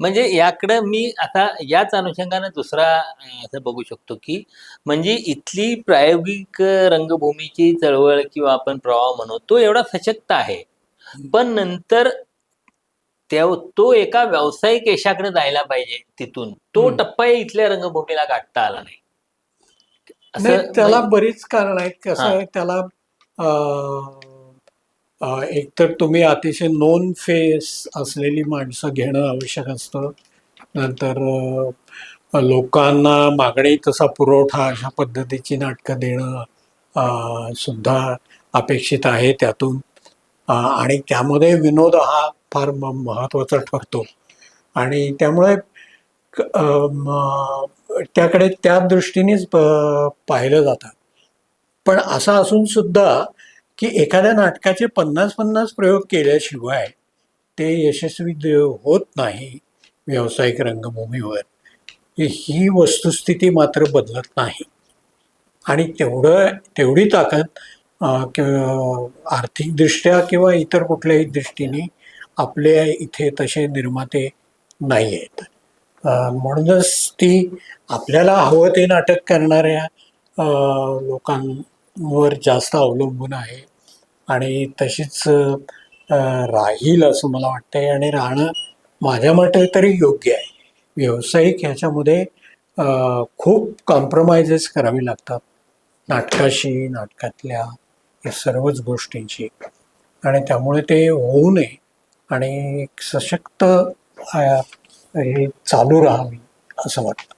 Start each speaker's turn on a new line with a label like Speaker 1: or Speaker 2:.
Speaker 1: म्हणजे याकडे मी आता याच अनुषंगाने दुसरा असं बघू शकतो की म्हणजे इथली प्रायोगिक रंगभूमीची चळवळ किंवा आपण प्रवाह म्हणू तो एवढा सशक्त आहे. पण नंतर त्या तो एका व्यावसायिक यशाकडे जायला पाहिजे तिथून. तो. टप्पा इथल्या रंगभूमीला गाठता आला नाही.
Speaker 2: त्याला
Speaker 1: म्हणजे-
Speaker 2: बरीच कारण आहेत. कसं. आहे त्याला एकतर तुम्ही अतिशय नोन फेस असलेली माणसं घेणं आवश्यक असतं. नंतर लोकांना मागणी तसा पुरवठा अशा पद्धतीची नाटकं देणं सुद्धा अपेक्षित आहे त्यातून. आणि त्यामध्ये विनोद हा फार महत्त्वाचा ठरतो. आणि त्यामुळे त्याकडे त्या दृष्टीनेच प- पाहिलं जातं. पण असं असून सुद्धा की एखाद्या नाटकाचे पन्नास पन्नास प्रयोग केल्याशिवाय ते यशस्वी होत नाही व्यावसायिक रंगभूमीवर ही- वस्तुस्थिती मात्र बदलत नाही. आणि तेवढं तेवढी ताकद आर्थिकदृष्ट्या किंवा इतर कुठल्याही दृष्टीने आपल्या इथे तसे निर्माते नाही आहेत म्हणूनच ती आपल्याला हवं ते नाटक करणाऱ्या लोकांवर जास्त अवलंबून आहे. आणि तशीच राहील असं मला वाटतंय आणि राहणं माझ्या मते तरी योग्य आहे. व्यावसायिक ह्याच्यामध्ये खूप कॉम्प्रोमाइजेस करावी लागतात. नाटकाशी नाटकातल्या या सर्वच गोष्टींची आणि त्यामुळे ते होऊ नये. आणि सशक्त हे चालू राहावी असं वाटतं.